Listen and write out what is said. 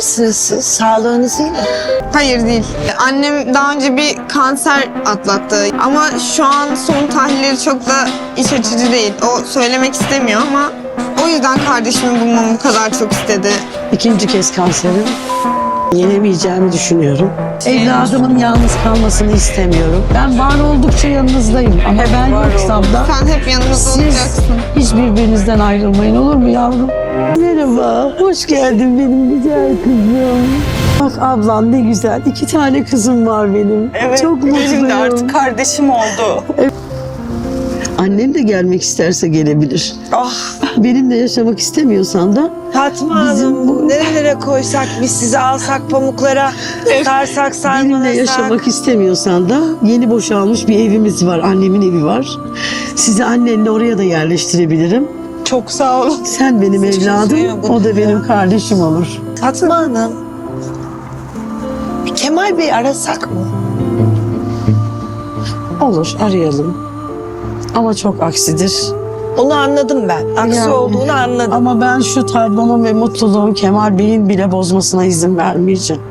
misiniz siz? Sağlığınız iyi mi? Hayır değil. Annem daha önce bir kanser atlattı ama şu an son tahlilleri çok da iç açıcı değil. O söylemek istemiyor ama o yüzden kardeşimi bulmamı bu kadar çok istedi. İkinci kez kanserim. Yenemeyeceğimi düşünüyorum. Evladımın yalnız kalmasını istemiyorum. Ben var oldukça yanınızdayım ama ben yoksam da Sen hep yanımızda siz olacaksın. Birbirinizden ayrılmayın olur mu yavrum? Merhaba, hoş geldin benim güzel kızım. Bak ablan ne güzel. iki tane kızım var benim. Çok mutluyum. kardeşim oldu. Annem de gelmek isterse gelebilir. Ah Benimle yaşamak istemiyorsan da Fatma Bizim Hanım bu- nerelere koysak biz sizi alsak pamuklara sarsak sarmalasak. Benimle yaşamak istemiyorsan da yeni boşalmış bir evimiz var. Annemin evi var. Sizi annenle oraya da yerleştirebilirim. Çok sağ olun. Sen benim Hiç evladım, üzülüyor bu o da ya. benim kardeşim olur. Fatma Hanım. bir Kemal Bey arasak mı? Olur, arayalım. Ama çok aksidir. Onu anladım ben. Aksi Yani. olduğunu anladım. Ama ben şu tablonun ve mutluluğun Kemal Bey'in bile bozmasına izin vermeyeceğim.